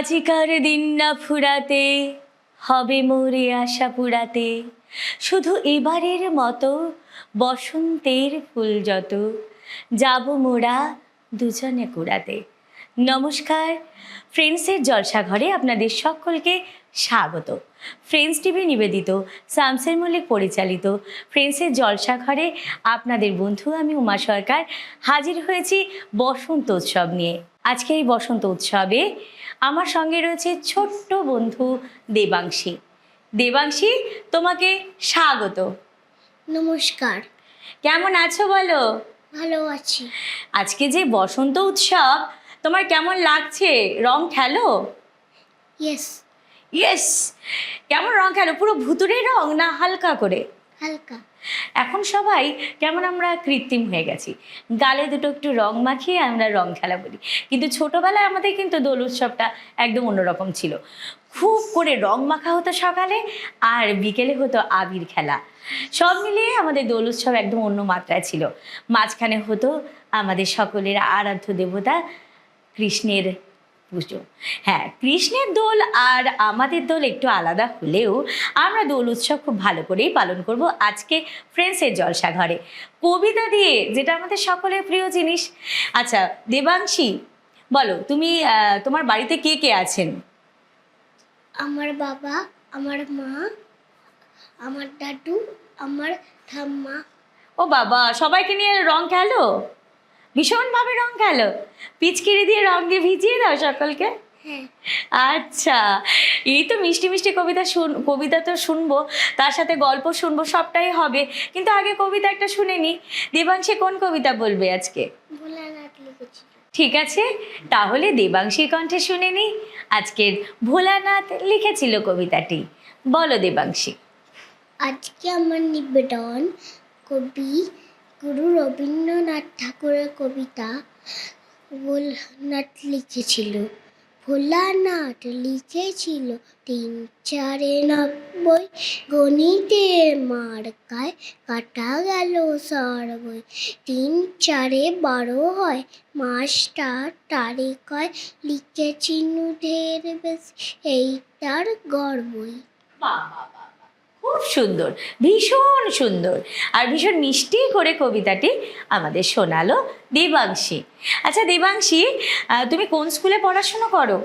আজিকার দিন না ফুরাতে, হবে মোরে আশা পুরাতে। শুধু এবারের মতো বসন্তের ফুল যত, যাব মোরা দুজনে কুড়াতে। নমস্কার, ফ্রেন্ডসের জলসাঘরে আপনাদের সকলকে স্বাগত। ফ্রেন্ডস টিভি নিবেদিত শামসের মল্লিক পরিচালিত ফ্রেন্ডসের জলসাঘরে আপনাদের বন্ধু আমি উমা সরকার। হাজির হয়েছি বসন্ত উৎসব নিয়ে। আজকে এই বসন্ত উৎসবে আমার সঙ্গে রয়েছে ছোট্ট বন্ধু দেবাংশী। দেবাংশী তোমাকে স্বাগত। নমস্কার। কেমন আছো বলো? ভালো আছি। আজকে যে বসন্ত উৎসব তোমার কেমন লাগছে? রং খেলো? ইয়েস ইয়েস কেমন রং খেলো? পুরো ভুতুরে রং না হালকা করে? হালকা। এখন সবাই কেমন আমরা কৃত্রিম হয়ে গেছি। গালে দুটো একটু রং মাখিয়ে আমরা রং খেলা বলি কিন্তু ছোটবেলায় আমাদের কিন্তু দোল উৎসবটা একদম অন্যরকম ছিল। খুব করে রং মাখা হতো সকালে আর বিকেলে হতো আবির খেলা। সব মিলিয়ে আমাদের দোল উৎসব একদম অন্য মাত্রায় ছিল। মাঝখানে হতো আমাদের সকলের আরাধ্য দেবতা কৃষ্ণের পুজো হ্যাঁ কৃষ্ণের দোল আর আমাদের দোল একটু আলাদা হলেও আমরা দোল উৎসব খুব ভালো করেই পালন করব আজকে ফ্রেন্ডসের জলসা ঘরে কবিতা দিয়ে যেটা আমাদের সকলের প্রিয় জিনিস। আচ্ছা দেবাংশী বলো তুমি তোমার বাড়িতে কে কে আছেন? আমার বাবা আমার মা আমার দাদু আমার ঠাম্মা। ও বাবা সবাইকে নিয়ে রং খেলো? ভীষণভাবে রং খেলো। পিচকিরি দিয়ে রং দিয়ে ভিজিয়ে দাও সকলকে? হ্যাঁ। আচ্ছা এই তো মিষ্টি মিষ্টি কবিতা শুন কবিতা তো শুনব তার সাথে গল্প শুনব সবটাই হবে। কিন্তু আগে কবিতা একটা শুনে নি। দেবাংশী কোন কবিতা বলবে আজকে? ঠিক আছে তাহলে দেবাংশীর কণ্ঠে শুনে নি। আজকের ভোলানাথ লিখেছিল কবিতাটি। বলো দেবাংশী। আজকে আমার নিবেদন কবি গুরু রবীন্দ্রনাথ ঠাকুরের কবিতা ভোলানাথ লিখেছিল। ভোলানাথ লিখেছিল, তিন চারে নব্বই গণিতে মার্কায় কাটা গেল সর্বই। তিন চারে বারো হয় মাস্টার তারে কয় লিখেছি নুধের বেশি, এই তার গর্বই। খুব সুন্দর ভীষণ সুন্দর। আর ভীষণ মিষ্টি করে কবিতাটি আমাদের শোনালো দেবাংশী। আচ্ছা দেবাংশী তুমি কোন স্কুলে পড়াশুনো করো?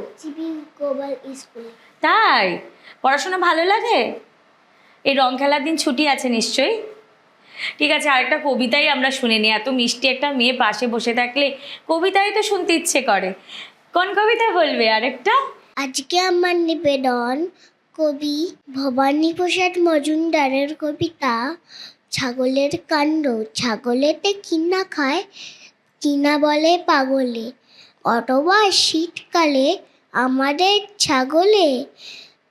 তাই? পড়াশোনা ভালো লাগে? এই রং খেলার দিন ছুটি আছে নিশ্চয়ই? ঠিক আছে আরেকটা কবিতাই আমরা শুনে নিই। এত মিষ্টি একটা মেয়ে পাশে বসে থাকলে কবিতাই তো শুনতে ইচ্ছে করে। কোন কবিতা বলবে আরেকটা? আজকে আমার নিবেদন কবি ভবানী প্রসাদ মজুমদারের কবিতা, ছাগলের কাণ্ড, ছাগলেতে কিনা খায় কিনা বলে পাগলে, অথবা শীতকালে আমাদের ছাগলে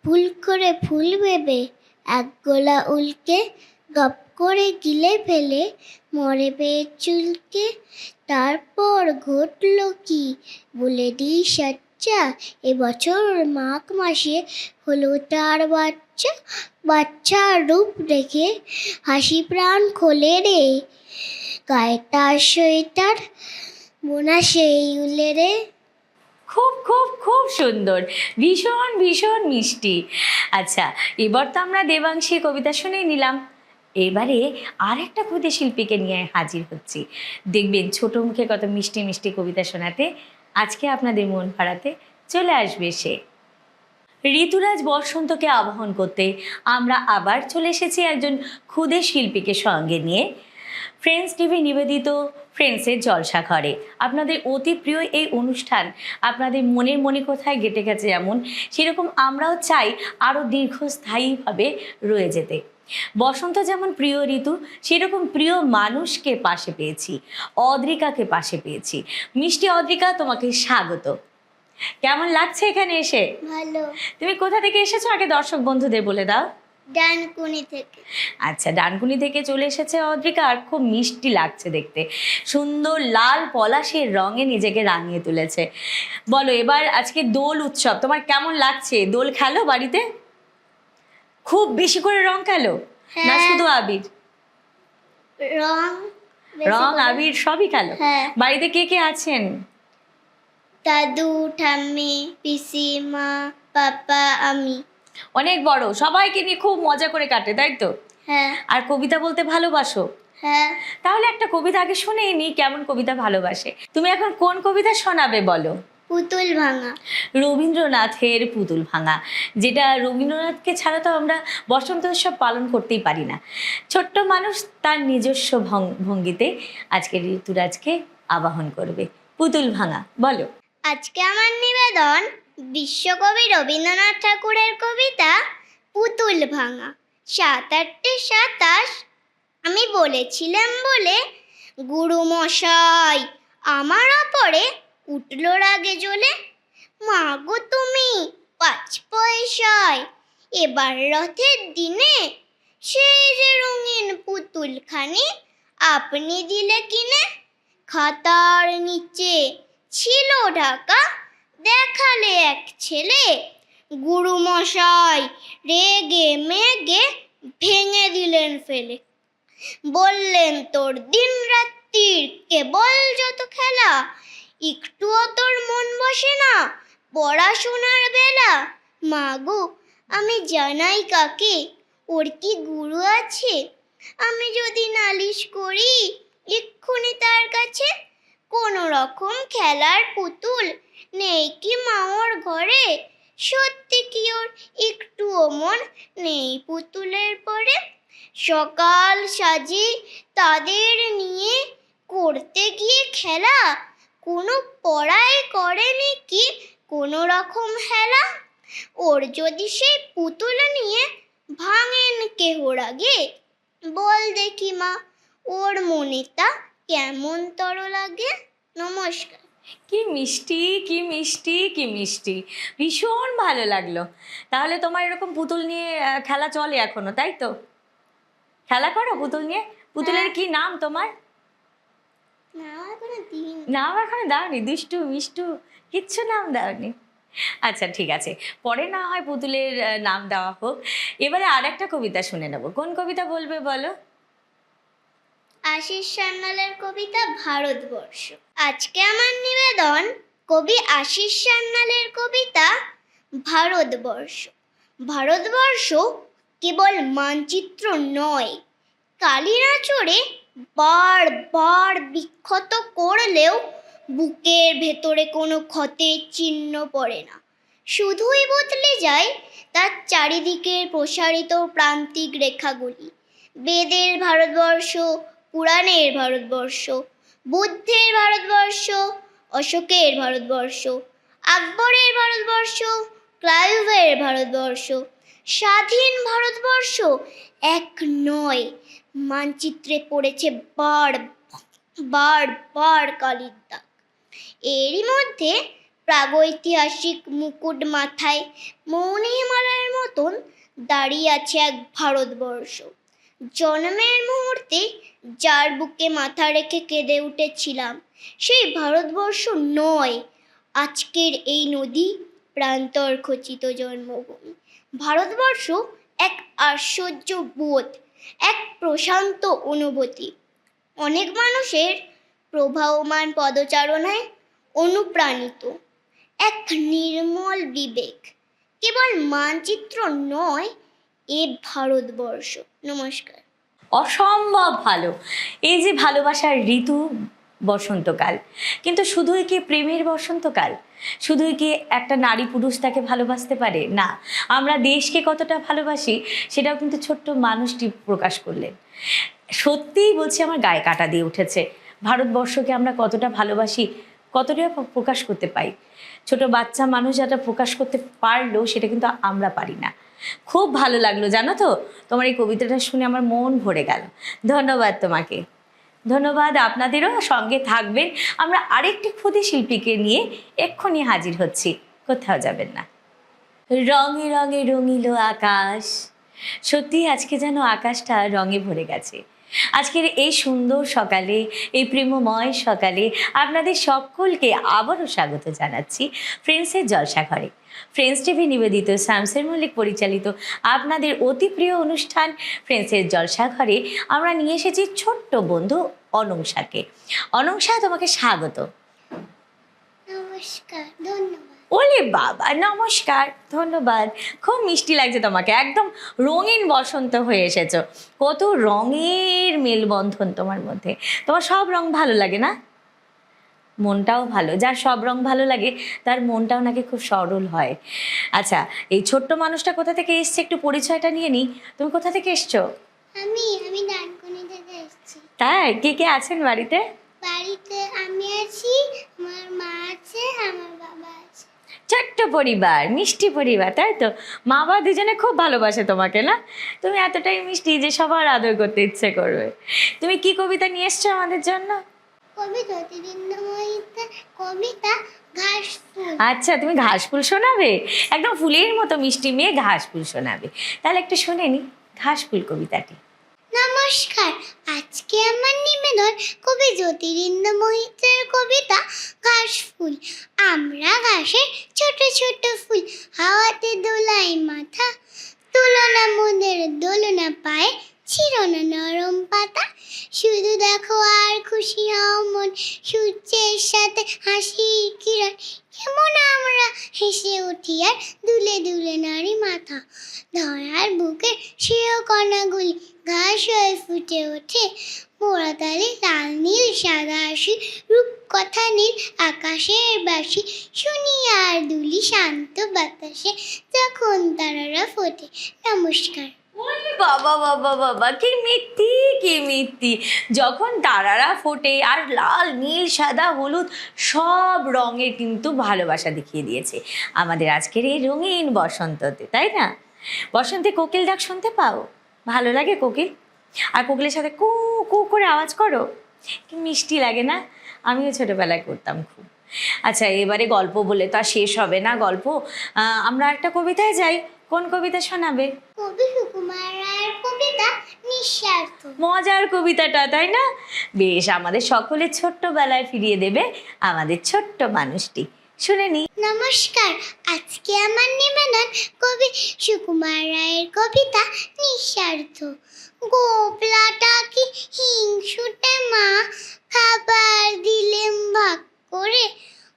ফুল করে ফুল ভেবে এক গোলা উল্কে গপ করে গিলে ফেলে, মরে পেয়ে চুলকে, তারপর ঘটল কি, বলে দিই সচ্চা এবছর মাঘ মাসে হলো তার বাচ্চা, বাচ্চার রূপ দেখে হাসি প্রাণ খোলে রে। গায়ে তার সোয়েটার, বোনা সেই উলে রে। খুব খুব খুব সুন্দর। ভীষণ ভীষণ মিষ্টি। আচ্ছা এবার তো আমরা দেবাংশী কবিতা শুনেই নিলাম। এবারে আরেকটা ক্ষুদে শিল্পীকে নিয়ে হাজির হচ্ছি। দেখবেন ছোট মুখে কত মিষ্টি মিষ্টি কবিতা শোনাতে আজকে আপনাদের মন ভাড়াতে চলে আসবে সে। ঋতুরাজ বসন্তকে আবাহন করতে আমরা আবার চলে এসেছি একজন ক্ষুদে শিল্পীকে সঙ্গে নিয়ে। ফ্রেন্ডস টিভি নিবেদিত ফ্রেন্ডসের জলসা ঘরে আপনাদের অতি প্রিয় এই অনুষ্ঠান আপনাদের মনের মনে কোথায় গেটে গেছে যেমন, সেরকম আমরাও চাই আরও দীর্ঘস্থায়ীভাবে রয়ে যেতে। বসন্ত যেমন প্রিয় ঋতু সেরকম প্রিয় মানুষকে পাশে পেয়েছি অদ্রিকাকে পাশে পেয়েছি। মিষ্টি অদ্রিকা তোমাকে স্বাগত। কেমন লাগছে এখানে এসে? ভালো। তুমি কোথা থেকে এসেছ? আগে দর্শক বন্ধুদের বলে দাও। ডানকুনি থেকে। আচ্ছা ডানকুনি থেকে চলে এসেছে অদ্রিকা আর খুব মিষ্টি লাগছে দেখতে। সুন্দর লাল পলাশের রঙে নিজেকে রাঙিয়ে তুলেছে। বলো এবার আজকে দোল উৎসব তোমার কেমন লাগছে? দোল খেলো বাড়িতে? খুব বেশি করে রং খেলো না হ্যাঁ। শুধু আবির? রং রং আবির সবই খেলো হ্যাঁ। বাড়িতে কে কে আছেন? দাদু ঠাম্মি পিসিমা পাপা আমি। অনেক বড় সবাইকে নিয়ে খুব মজা করে কাটে তাই তো? হ্যাঁ। আর কবিতা বলতে ভালোবাসো? হ্যাঁ। তাহলে একটা কবিতা আগে শুনেই নি কেমন কবিতা ভালোবাসে। তুমি এখন কোন কবিতা শোনাবে বলো? পুতুল ভাঙা। রবীন্দ্রনাথের পুতুল ভাঙা যেটা রবীন্দ্রনাথকে ছাড়া তো আমরা বসন্ত উৎসব পালন করতেই পারি না। ছোট্ট মানুষ তার নিজস্ব ভঙ্গিতে আজকে ঋতুরাজকে আবাহন করবে। পুতুল ভাঙা বলো। আজকে আমার নিবেদন বিশ্বকবি রবীন্দ্রনাথ ঠাকুরের কবিতা পুতুল ভাঙা। সাত আটটে সাতাশ আমি বলেছিলাম বলে গুরুমশাই আমার ওপরে উঠল রাগে জ্বলে মা গো তুমি, পাঁচ পয়সায়। এবার রথের দিনে সেই যে রঙিন পুতুলখানি আপনি দিলে কিনে? খাতার নিচে ছিল ঢাকা, দেখালে এক ছেলে। গুরু মশাই রেগে মেগে ভেঙে দিলেন ফেলে। বললেন, তোর দিন রাত্রির কেবল যত খেলা একটুও তোর মন বসে না, পড়াশোনার বেলা। মাগো, আমি জানাই কাকে, ওর কি গুরু আছে? আমি যদি নালিশ করি, এক্ষুনি তার কাছে কোনো রকম খেলার পুতুল নেই কি মাওর ঘরে? সত্যি কি ওর একটুও মন নেই পুতুলের পরে? সকাল সাজি তাদের নিয়ে করতে গিয়ে খেলা? কোনো পড়াই করেনি কি কোনো রকম হেলা? ওর যদি সেই পুতুল নিয়ে ভাঙেন কেহ রাগে? বল দেখি মা ওর মনেটা কেমন তর লাগে? নমস্কার। কি মিষ্টি কি মিষ্টি কি মিষ্টি। ভীষণ ভালো লাগল। তাহলে তোমার এরকম পুতুল নিয়ে খেলা চলে এখনও তাই তো? খেলা করো পুতুল নিয়ে? পুতুলের কি নাম তোমার? নাম এখনও দাওনি দুষ্টু মিষ্টু কিচ্ছু নাম দাওনি। আচ্ছা ঠিক আছে। পরে না হয় পুতুলের নাম দেওয়া হোক। এবারে আরেকটা কবিতা শুনে নেব। কোন কবিতা বলবে বলো? আশিস সান্যালের কবিতা ভারতবর্ষ। আজকে আমার নিবেদন কবি আশিস সান্যালের কবিতা ভারতবর্ষ। ভারতবর্ষ কেবল মানচিত্র নয় কালিনাচড়ে বারবার বিক্ষত করলেও বুকের ভেতরে কোনো ক্ষতের চিহ্ন পড়ে না। শুধুই বদলে যায় তার চারিদিকের প্রসারিত প্রান্তিক রেখাগুলি। বেদের ভারতবর্ষ, পুরাণের ভারতবর্ষ, বুদ্ধের ভারতবর্ষ, অশোকের ভারতবর্ষ, আকবরের ভারতবর্ষ, ক্লাইভের ভারতবর্ষ স্বাধীন ভারতবর্ষ এক নয়। মানচিত্রে পড়েছে বার বার বার কালির দাগ। এরই মধ্যে প্রাগৈতিহাসিক মুকুট মাথায় মৌনি হিমালয়ের মতন দাঁড়িয়ে আছে এক ভারতবর্ষ। জন্মের মুহূর্তে যার বুকে মাথা রেখে কেঁদে উঠেছিলাম, সেই ভারতবর্ষ নয়। আজকের এই নদী প্রান্তর খচিত জন্মভূমি। ভারতবর্ষ এক আশ্চর্য বোধ, এক প্রশান্ত অনুভূতি। অনেক মানুষের প্রবাহমান পদচারণায় অনুপ্রাণিত। এক নির্মল বিবেক, কেবল মানচিত্র নয়, এ ভারতবর্ষ। নমস্কার। অসম্ভব ভালো। এই যে ভালোবাসার ঋতু বসন্তকাল। কিন্তু শুধুই কি প্রেমের বসন্তকাল? শুধুই কি একটা নারী পুরুষ তাকে ভালোবাসতে পারে? না, আমরা দেশকে কতটা ভালোবাসি সেটাও কিন্তু ছোট্ট মানুষটি প্রকাশ করলেন। সত্যিই বলছি আমার গায়ে কাটা দিয়ে উঠেছে। ভারতবর্ষকে আমরা কতটা ভালোবাসি কতটা প্রকাশ করতে পাই ছোট বাচ্চা মানুষ যারা প্রকাশ করতে পারল সেটা কিন্তু আমরা পারি না। খুব ভালো লাগল, জানো তো? তোমার এই কবিতাটা শুনে আমার মন ভরে গেল। ধন্যবাদ তোমাকে। ধন্যবাদ, আপনাদেরও সঙ্গে থাকবেন। আমরা আরেকটি ক্ষুদে শিল্পীকে নিয়ে এক্ষুনি হাজির হচ্ছি, কোথাও যাবেন না। রঙে রঙে রঙিল আকাশ, সত্যি আজকে যেন আকাশটা রঙে ভরে গেছে। আজকের এই সুন্দর সকালে, এই প্রেমময় সকালে আপনাদের সকলকে আবারও স্বাগত জানাচ্ছি, ফ্রেন্ডসের জলসাঘরে। ফ্রেন্ডস টিভি নিবেদিত শামসের মল্লিক পরিচালিত আপনাদের অতি প্রিয় অনুষ্ঠান ফ্রেন্ডসের জলসাঘরে আমরা নিয়ে এসেছি ছোট্ট বন্ধু অনংসাকে অনংসা তোমাকে স্বাগত। নমস্কার ধন্যবাদ। ওলে বাবা নমস্কার ধন্যবাদ। খুব মিষ্টি লাগছে তোমাকে একদম রঙিন বসন্ত হয়ে এসেছ। কত রঙের মেলবন্ধন তোমার মধ্যে। তোমার সব রং ভালো লাগে না? মনটাও ভালো যার সব রং ভালো লাগে তার মনটাও নাকি খুব সরল হয়। আচ্ছা এই ছোট্ট মানুষটা কোথা থেকে এসছে? একটু পরিচয়টা নিয়ে নিই। তুমি কোথা থেকে এসছো? আমি আমি ডানকুনি থেকে এসেছি। তাই? কে কে আছেন বাড়িতে? বাড়িতে আমি আছি আমার মা আছে আমার বাবা আছে। ছোট্ট পরিবার মিষ্টি পরিবার তাই তো? মা বাবা দুজনে খুব ভালোবাসে তোমাকে না? তুমি এতটাই মিষ্টি যে সবার আদর করতে ইচ্ছে করবে। তুমি কি কবিতা নিয়ে এসছো আমাদের জন্য? কবি কবিতা ঘাস ফুল। আচ্ছা তুমি ঘাস ফুল শোনাবে? একদম ফুলের মতো মিষ্টি মেয়ে ঘাস ফুল শোনাবে। তাহলে একটু শোনে নি ঘাস ফুল কবিতাটি। নমস্কার আজকে আমার নিবেদন কবি জ্যোতিরিন্দ্র মোহিতের কবিতা ঘাস ফুল। আমরা ঘাসের ছোট ছোট ফুল হাওয়াতে দোলাই মাথা তুলনা মনের দোলনা পায়ে ছিরনা নরম পাতা। শুধু দেখো আর খুশি হও মন। সূর্যের সাথে হাসির কিরণ। কেমন আমরা হেসে উঠি আর দুলে দুলে নারী মাথা। ধরার বুকে শিও কণাগুলি ঘাস হয়ে ফুটে ওঠে। মোড়াতালি লাল নীল, সাদা আশি রূপ কথা নীল, আকাশের বাসি শুনি আর দুলি শান্ত বাতাসে যখন তারারা ফোটে। নমস্কার। বাবা বাবা বাবা, কি মিথ্যি কি মিথ্যি যখন তারারা ফোটে আর লাল, নীল, সাদা, হলুদ, সব রঙের কিন্তু ভালোবাসা দেখিয়ে দিয়েছে। আমাদের আজকের এই রঙিন বসন্ততে, তাই না? বসন্তে কোকিল ডাক শুনতে পাও? ভালো লাগে কোকিল? আর কোকিলের সাথে কু কু করে আওয়াজ করো। কি মিষ্টি লাগে না? আমিও ছোটবেলায় করতাম খুব। আচ্ছা এবারে গল্প বলে তো আর শেষ হবে না গল্প। আমরা একটা কবিতায় যাই। কোন কবিতা শোনাবে? কবি সুকুমার রায়ের কবিতা নিঃস্বার্থ। মজার কবিতাটা তাই না? বেশ আমাদের সকলের ছোট্টবেলায় ফিরিয়ে দেবে আমাদের ছোট্ট মানুষটি। শুনে নি। নমস্কার আজকে আমার নিবেদন কবি সুকুমার রায়ের কবিতা নিঃস্বার্থ। গোপলাটা কি হিংসুটে মা খাবার দিলেম ভাগ করে?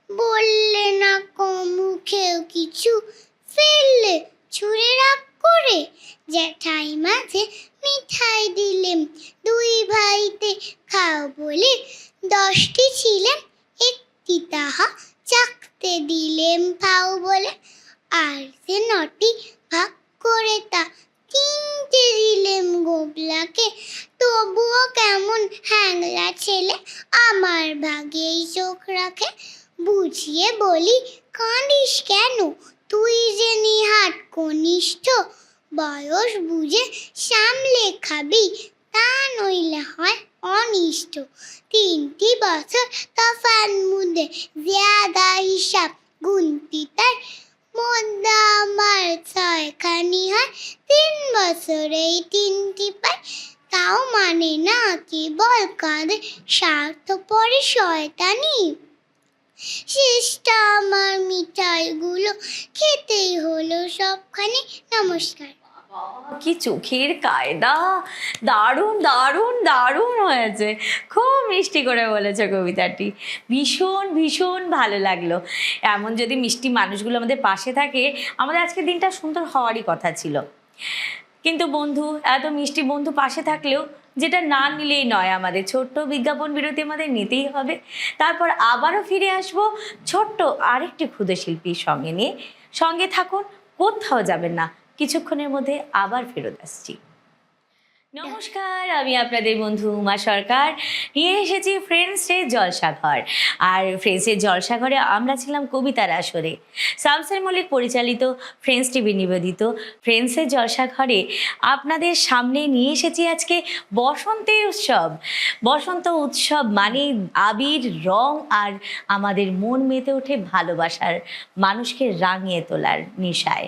বললে না মুখেও কিছু ফেললে ছুঁড়ে রাগ করে জ্যাঠাই মাঝে মিঠাই দিলেম দুই ভাইতে খাও বলে দশটি ছিলেন, একটি তাহা চাকতে দিলেম পাও বলে। আর সে নটি ভাগ করে তা তিনটে দিলেম গোবলাকে। তবুও কেমন হ্যাংলা ছেলে আমার ভাগেই চোখ রাখে। বুঝিয়ে বলি, কাঁদিস কেন? তুই যে নিহাট কনিষ্ঠ, বয়স বুঝে সামলে খাবি তা নইলে হয় অনিষ্ট। তিনটি বছর তফান মুদে জিয়াদা হিসাব গুনতি তার। মধ্যে আমার ছয়খানি হয়, তিন বছরেই তিনটি পাই তাও মানে না কেবল কাঁধে স্বার্থ পরে শয়তানি। শেষটা আমার মিঠাইগুলো খেতেই হলো সবখানে। নমস্কার। কি চোখের কায়দা। দারুণ দারুণ দারুণ হয়েছে। খুব মিষ্টি করে বলেছে কবিতাটি। ভীষণ ভীষণ ভালো লাগল। এমন যদি মিষ্টি মানুষগুলো আমাদের পাশে থাকে, আমাদের আজকের দিনটা সুন্দর হওয়ারই কথা ছিল। কিন্তু বন্ধু, এত মিষ্টি বন্ধু পাশে থাকলেও যেটা না নিলেই নয় আমাদের। ছোট্ট বিজ্ঞাপন বিরতি আমাদের নিতেই হবে। তারপর আবারও ফিরে আসব ছোট্ট আরেকটি ক্ষুদে শিল্পীর সঙ্গে নিয়ে। সঙ্গে থাকুন, কোথাও যাবেন না। কিছুক্ষণের মধ্যে আবার ফেরত আসছি। নমস্কার, আমি আপনাদের বন্ধু উমা সরকার। নিয়ে এসেছি ফ্রেন্ডসের জলসাঘর। আর ফ্রেন্ডসের জলসাঘরে আমরা ছিলাম কবিতার আসরে। শামসের মল্লিক পরিচালিত ফ্রেন্ডস টিভি নিবেদিত ফ্রেন্ডসের জলসাঘরে আপনাদের সামনে নিয়ে এসেছি আজকে বসন্তের উৎসব। বসন্ত উৎসব মানে আবির রং আর আমাদের মন মেতে ওঠে ভালোবাসার, মানুষকে রাঙিয়ে তোলার নেশায়।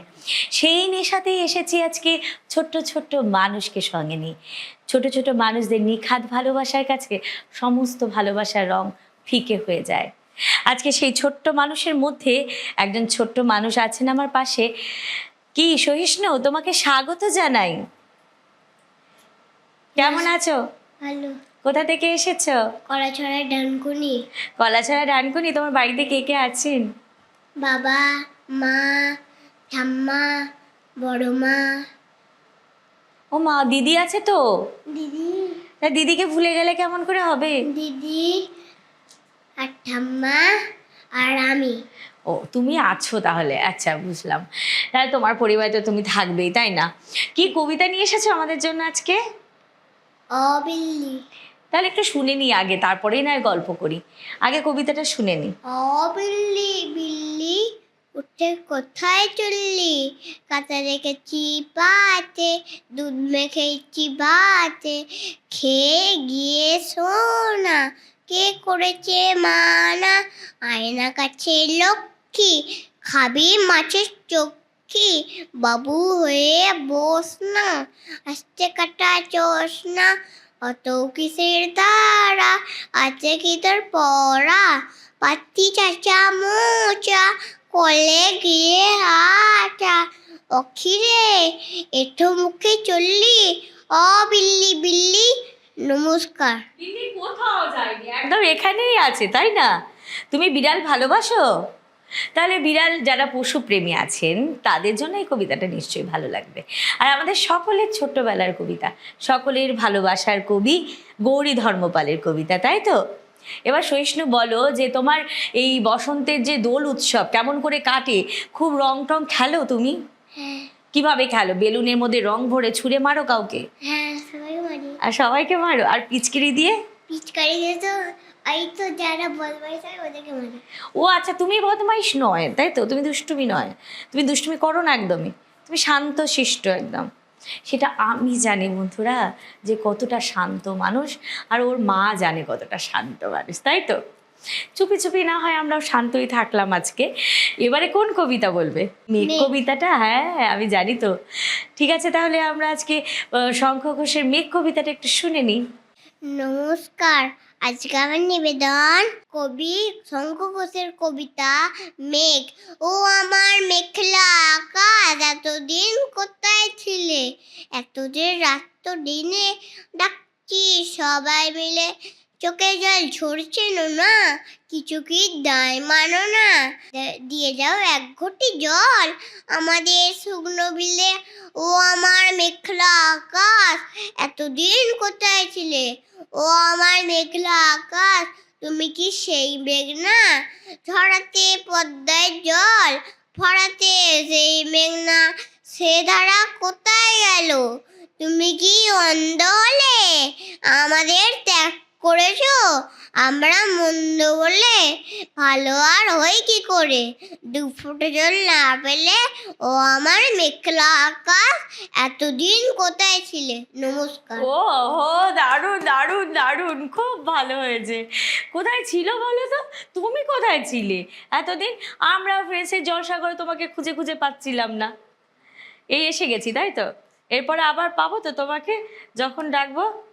সেই নেশাতেই এসেছি আজকে ছোট্ট ছোট্ট মানুষকে সঙ্গে নিয়ে। ছোট ছোট মানুষদের নিখাত ভালোবাসার কাছে সমস্ত ভালোবাসার রং ফিকে হয়ে যায়। আজকে সেই ছোট্ট মানুষের মধ্যে একজন ছোট্ট মানুষ আছেন আমার পাশে। কি সহিষ্ণু তোমাকে স্বাগত জানাই। কেমন আছো? ভালো। কোথা থেকে এসেছ? কলাছড়ায় ডানকুনি। কলাছড়া ডানকুনি তোমার বাড়িতে কে কে আছেন? বাবা মা ঠাম্মা বড় মা। ও মা দিদি আছে তো? দিদি। তা দিদিকে ভুলে গেলে কেমন করে হবে? দিদি আর ঠাম্মা আর আমি। ও তুমি আছো তাহলে। আচ্ছা বুঝলাম। তাহলে তোমার পরিবারে তো তুমি থাকবেই তাই না? কি কবিতা নিয়ে এসেছ আমাদের জন্য আজকে? অবিল্লি। তাহলে একটু শুনে নিই আগে তারপরেই না গল্প করি। আগে কবিতাটা শুনে নিই। অবিল্লি বিল্লি উঠে কোথায় চললি? কাঁচা রেখেছি পাতে দুধ মেখেছি বাতে, খেয়ে গিয়ে শোনা কে করেছে মানা? আয়না কাছে লক্ষ্মী, খাবি মাছের চক্ষি বাবু হয়ে বস না? আস্তে কাটা চোষ না অত কিসের দ্বারা? আছে কি তোর পড়া? পাতি চাচা মোচা কলে গিয়ে আটা অখিরে এঠো মুখে চললি, অ বিল্লি বিল্লি, নমস্কার। দিদি কোথাও যায়নি, একদম এখানেই আছে, তাই না? তুমি বিড়াল ভালোবাসো? তাহলে বিড়াল যারা পশু প্রেমী আছেন, তাদের জন্য এই কবিতাটা নিশ্চয়ই ভালো লাগবে। আর আমাদের সকলের ছোট্টবেলার কবিতা, সকলের ভালোবাসার কবি, গৌরী ধর্মপালের কবিতা, তাই তো? এবার সহিষ্ণু বলো যে তোমার এই বসন্তের যে দোল উৎসব কেমন করে কাটে? খুব রং টং খেলো তুমি? হ্যাঁ। কীভাবে খেলো? বেলুনের মধ্যে রং ভরে ছুঁড়ে মারো কাউকে? হ্যাঁ আর সবাইকে মারো? আর পিচকিরি দিয়ে? পিচকারি দিয়ে তো এই তো যারা বদমাইশ হয় ওদেরকে মারি। ও আচ্ছা তুমি বদমাইশ নয় তাই তো? তুমি দুষ্টুমি নয়। তুমি দুষ্টুমি করো না একদমই। তুমি শান্ত শিষ্ট একদম। সেটা আমি জানি বন্ধুরা যে কতটা শান্ত মানুষ আর ওর মা জানে কতটা শান্ত মানুষ তাই তো? চুপি চুপি না হয় আমরাও শান্তই থাকলাম আজকে। এবারে কোন কবিতা বলবে? মেঘ মেঘ। কবিতাটা? হ্যাঁ আমি জানি তো। ঠিক আছে তাহলে আমরা আজকে শঙ্খ ঘোষের মেঘ কবিতাটা একটু শুনে নিই। নমস্কার। আজকে আমার নিবেদন কবি শঙ্খ ঘোষের কবিতা মেঘ। ও আমার মেঘলা আকাশ, এতদিন কোথায় ছিলে? এতদিন রাত তো দিনে ডাকছি সবাই মিলে চোখে জল ঝরছে না কিছু কি দায় মানো না? দিয়ে যাও এক ঘটি জল। আমাদের শুকনো বিলে ও আমার মেঘলা আকাশ, এতদিন কোথায় ছিলে? ও আমার মেঘলা আকাশ, তুমি কি সেই মেঘ না? ঝরাতে পদ্মায় জল, ফরাতে সেই মেঘ না। সে ধারা কোথায় গেল? তুমি কি অন্ধ হলে? আমাদের ত্যাগ করেছ? আমরা মন্দ বলে ভালো আর হই কি করে? দু ফুটে জল না পেলে ও আমার মেঘলা আকাশ এতদিন কোথায় ছিলে? নমস্কার। ও, হো, দারুণ দারুণ দারুণ। খুব ভালো হয়েছে। কোথায় ছিল বলো তো? তুমি কোথায় ছিলে? এতদিন আমরা ফ্রেন্ডসের জলসাগরে তোমাকে খুঁজে খুঁজে পাচ্ছিলাম না। এই এসে গেছি, তাই তো? এরপরে আবার পাবো তো তোমাকে? যখন ডাকবো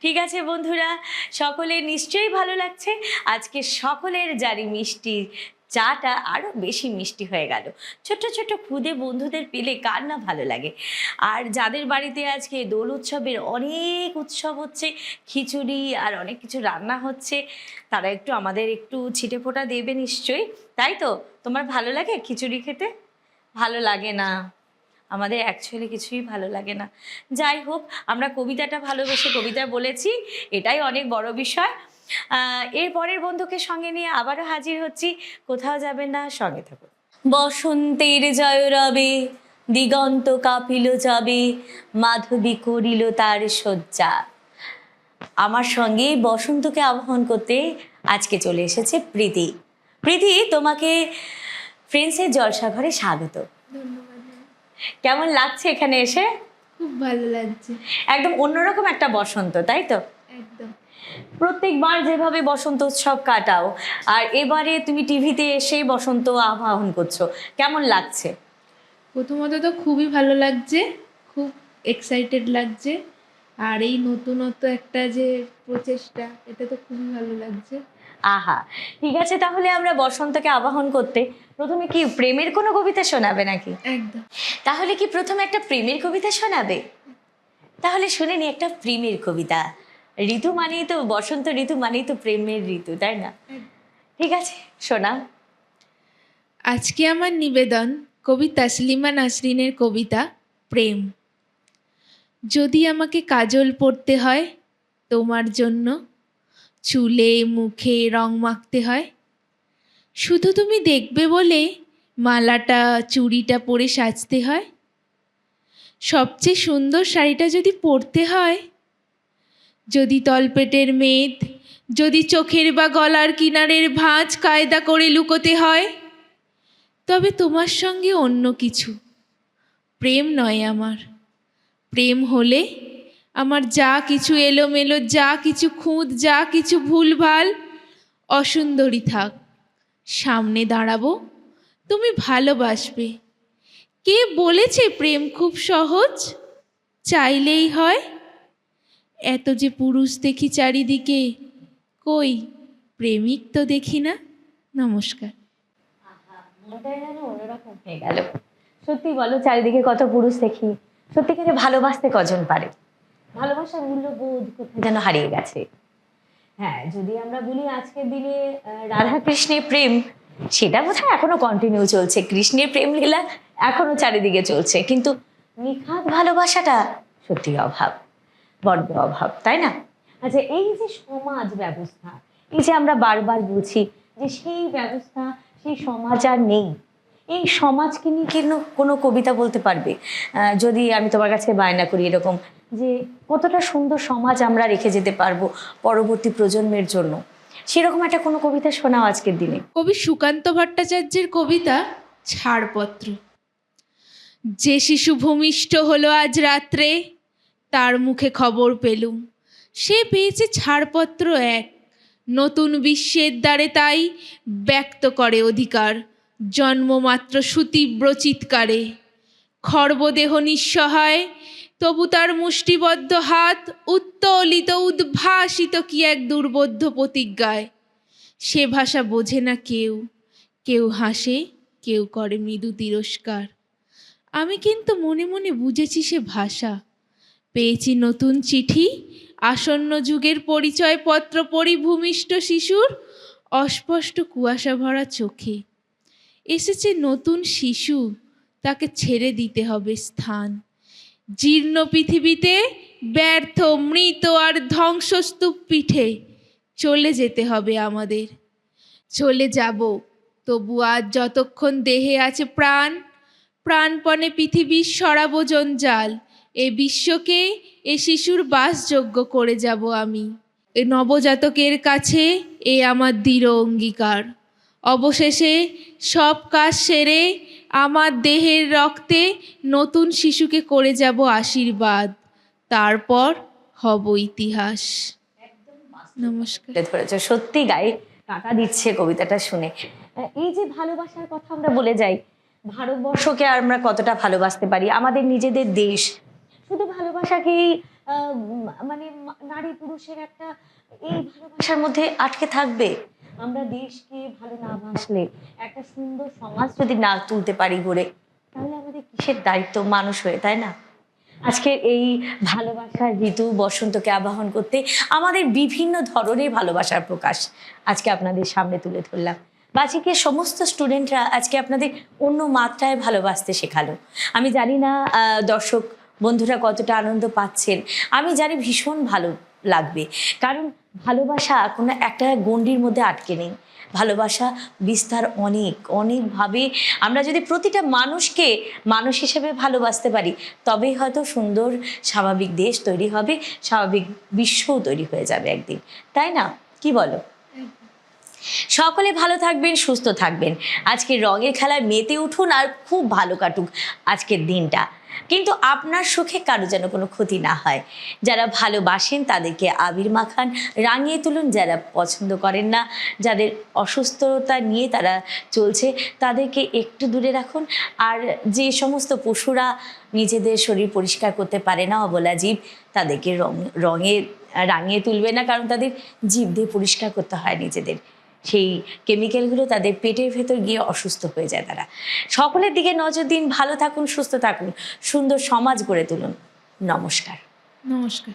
ঠিক আছে বন্ধুরা, সকলের নিশ্চয়ই ভালো লাগছে। আজকে সকলের জারি মিষ্টি চাটা আরও বেশি মিষ্টি হয়ে গেল। ছোট ছোট খুদে বন্ধুদের পেলে কার না ভালো লাগে? আর যাদের বাড়িতে আজকে দোল উৎসবের অনেক উৎসব হচ্ছে, খিচুড়ি আর অনেক কিছু রান্না হচ্ছে, তারা একটু আমাদের একটু ছিটে ফোঁটা দেবে নিশ্চয়ই। তাই তো? তোমার ভালো লাগে খিচুড়ি খেতে? ভালো লাগে না। আমাদের অ্যাকচুয়ালি কিছুই ভালো লাগে না। যাই হোক আমরা কবিতাটা ভালোবেসে কবিতা বলেছি এটাই অনেক বড় বিষয়। আহ, এর পরের বন্ধুকে সঙ্গে নিয়ে আবারও হাজির হচ্ছি। কোথাও যাবেন না সঙ্গে থাকুন। বসন্তের জয় রবে দিগন্ত কাপিল যাবে মাধবী করিল তার শয্যা। আমার সঙ্গে বসন্তকে আহ্বান করতে আজকে চলে এসেছে প্রীতি। প্রীতি তোমাকে ফ্রেন্ডসের জলসাঘরে স্বাগত। কেমন লাগছে এখানে এসে? খুব ভালো লাগছে। একদম অন্যরকম একটা বসন্ত তাই তো? একদম। প্রত্যেকবার যেভাবে বসন্ত উৎসব কাটাও আর এবারে তুমি টিভিতে এসে বসন্ত আহ্বান করছ কেমন লাগছে? প্রথমত তো খুবই ভালো লাগছে খুব এক্সাইটেড লাগছে আর এই নতুনত্ব একটা যে প্রচেষ্টা এটা তো খুবই ভালো লাগছে। আহা ঠিক আছে তাহলে আমরা বসন্তকে আবাহন করতে। প্রথমে কি প্রেমের কোনো কবিতা শোনাবে নাকি? একদম। তাহলে কি প্রথমে একটা প্রেমের কবিতা শোনাবে? তাহলে শুনে নি একটা প্রেমের কবিতা। ঋতু মানেই তো বসন্ত ঋতু মানেই তো প্রেমের ঋতু তাই না? ঠিক আছে শোনা। আজকে আমার নিবেদন কবি তাসলিমা নাসরিনের কবিতা প্রেম। যদি আমাকে কাজল পড়তে হয় তোমার জন্য চুলে, মুখে রং মাখতে হয়। শুধু তুমি দেখবে বলে মালাটা, চুড়িটা পরে সাজতে হয়। সবচেয়ে সুন্দর শাড়িটা যদি পরতে হয়, যদি তলপেটের মেদ, যদি চোখের বা গলার কিনারের ভাঁজ কায়দা করে লুকোতে হয়, তবে তোমার সঙ্গে অন্য কিছু। প্রেম নয় আমার। প্রেম হলে আমার যা কিছু এলোমেলো, যা কিছু খুঁত, যা কিছু ভুলভাল, অসুন্দরী থাক। সামনে দাঁড়াবো, তুমি ভালোবাসবে। কে বলেছে প্রেম খুব সহজ? চাইলেই হয়। এত যে পুরুষ দেখি চারিদিকে, কই? প্রেমিক তো দেখি না। নমস্কার। হয়ে গেল। সত্যি বলো, চারিদিকে কত পুরুষ দেখি। সত্যিকারে ভালোবাসতে কজন পারে? ভালোবাসার মূল্যবোধ কোথায়? যেন হারিয়ে গেছে। হ্যাঁ যদি আমরা বলি আজকের দিনে রাধা কৃষ্ণের প্রেম সেটা বোধহয় এখনও কন্টিনিউ চলছে। কৃষ্ণের প্রেম লীলা এখনও চারিদিকে চলছে। কিন্তু নিখাত ভালোবাসাটা সত্যি অভাব বড্ড অভাব তাই না? আচ্ছা এই যে সমাজ ব্যবস্থা এই যে আমরা বারবার বলছি যে সেই ব্যবস্থা সেই সমাজ আর নেই। এই সমাজকে নিয়ে কেন, কোনো কবিতা বলতে পারবে? যদি আমি তোমার কাছে বায়না করি এরকম, যে কতটা সুন্দর সমাজ আমরা রেখে যেতে পারব পরবর্তী প্রজন্মের জন্য। সেরকম একটা কোনো কবিতা শোনাও আজকের দিনে। কবি সুকান্ত ভট্টাচার্যের কবিতা ছাড়পত্র। যে শিশু ভূমিষ্ঠ হলো আজ রাত্রে, তার মুখে খবর পেলুম। সে পেয়েছে ছাড়পত্র এক, নতুন বিশ্বের দ্বারে তাই ব্যক্ত করে অধিকার। জন্মমাত্র সুতীব্র চিৎকারে। খর্বদেহ নিঃসহায়, তবু তার মুষ্টিবদ্ধ হাত উত্তোলিত, উদ্ভাসিত কি এক দুর্বোধ্য প্রতিজ্ঞায়। সে ভাষা বোঝে না কেউ। কেউ হাসে, কেউ করে মৃদু তিরস্কার। আমি কিন্তু মনে মনে বুঝেছি সে ভাষা। পেয়েছি নতুন চিঠি, আসন্ন যুগের পরিচয়পত্র, পরিভূমিষ্ঠ শিশুর অস্পষ্ট কুয়াশা ভরা চোখে। এসেছে নতুন শিশু, তাকে ছেড়ে দিতে হবে স্থান। জীর্ণ পৃথিবীতে ব্যর্থ, মৃত আর ধ্বংসস্তূপ পিঠে চলে যেতে হবে আমাদের। চলে যাব, তবু আজ যতক্ষণ দেহে আছে প্রাণ, প্রাণপণে পৃথিবীর সরাবজন জাল এ বিশ্বকে, এ শিশুর বাসযোগ্য করে যাব আমি। এ নবজাতকের কাছে এ আমার দৃঢ় অঙ্গীকার। অবশেষে সব কাজ সেরে আমার দেহের রক্তে নতুন শিশুকে করে যাব আশীর্বাদ। তারপর হব ইতিহাস। নমস্কার। সত্যি গায়ে কাটা দিচ্ছে কবিতাটা শুনে। এই যে ভালোবাসার কথা আমরা বলে যাই, ভারতবর্ষকে আমরা কতটা ভালোবাসতে পারি? আমাদের নিজেদের দেশ। শুধু ভালোবাসাকেই মানে নারী পুরুষের একটা এই ভালোবাসার মধ্যে আটকে থাকবে? আমরা দেশকে ভালো না বাসলে একটা সুন্দর সমাজ যদি না তুলতে পারি গড়ে, তাহলে আমাদের কিসের দায়িত্ব মানুষ হয়ে, তাই না? আজকের এই ভালোবাসার ঋতু বসন্তকে আবাহন করতে আমাদের বিভিন্ন ধরনের ভালোবাসার প্রকাশ আজকে আপনাদের সামনে তুলে ধরলাম। বাচিকের সমস্ত স্টুডেন্টরা আজকে আপনাদের অন্য মাত্রায় ভালোবাসতে শেখালো। আমি জানি না দর্শক বন্ধুরা কতটা আনন্দ পাচ্ছেন। আমি জানি ভীষণ ভালো। লাগবে। কারণ ভালোবাসা কোনো একটা গণ্ডির মধ্যে আটকে নেই। ভালোবাসা বিস্তার অনেক, অনেকভাবে আমরা যদি প্রতিটা মানুষকে মানুষ হিসেবে ভালোবাসতে পারি, তবেই হয়তো সুন্দর, স্বাভাবিক দেশ তৈরি হবে, স্বাভাবিক বিশ্বও তৈরি হয়ে যাবে একদিন। তাই না? কি বলো? সকলে ভালো থাকবেন, সুস্থ থাকবেন। আজকে রঙের খেলায় মেতে উঠুন আর খুব ভালো কাটুক আজকের দিনটা। কিন্তু আপনার সুখে কারও যেন কোনো ক্ষতি না হয়। যারা ভালোবাসেন তাদেরকে আবির মাখান, রাঙিয়ে তুলুন যারা পছন্দ করেন না। যাদের অসুস্থতা নিয়ে তারা চলছে, তাদেরকে একটু দূরে রাখুন। আর যে সমস্ত পশুরা নিজেদের শরীর পরিষ্কার করতে পারে না, অবলা জীব, তাদেরকে রং রঙে, রাঙিয়ে তুলবে না, কারণ তাদের জীব দিয়ে পরিষ্কার করতে হয় নিজেদের। সেই কেমিক্যালগুলো তাদের পেটের ভেতর গিয়ে অসুস্থ হয়ে যায় তারা। সকলের দিকে নজর দিন, ভালো থাকুন, সুস্থ থাকুন, সুন্দর সমাজ গড়ে তুলুন। নমস্কার। নমস্কার।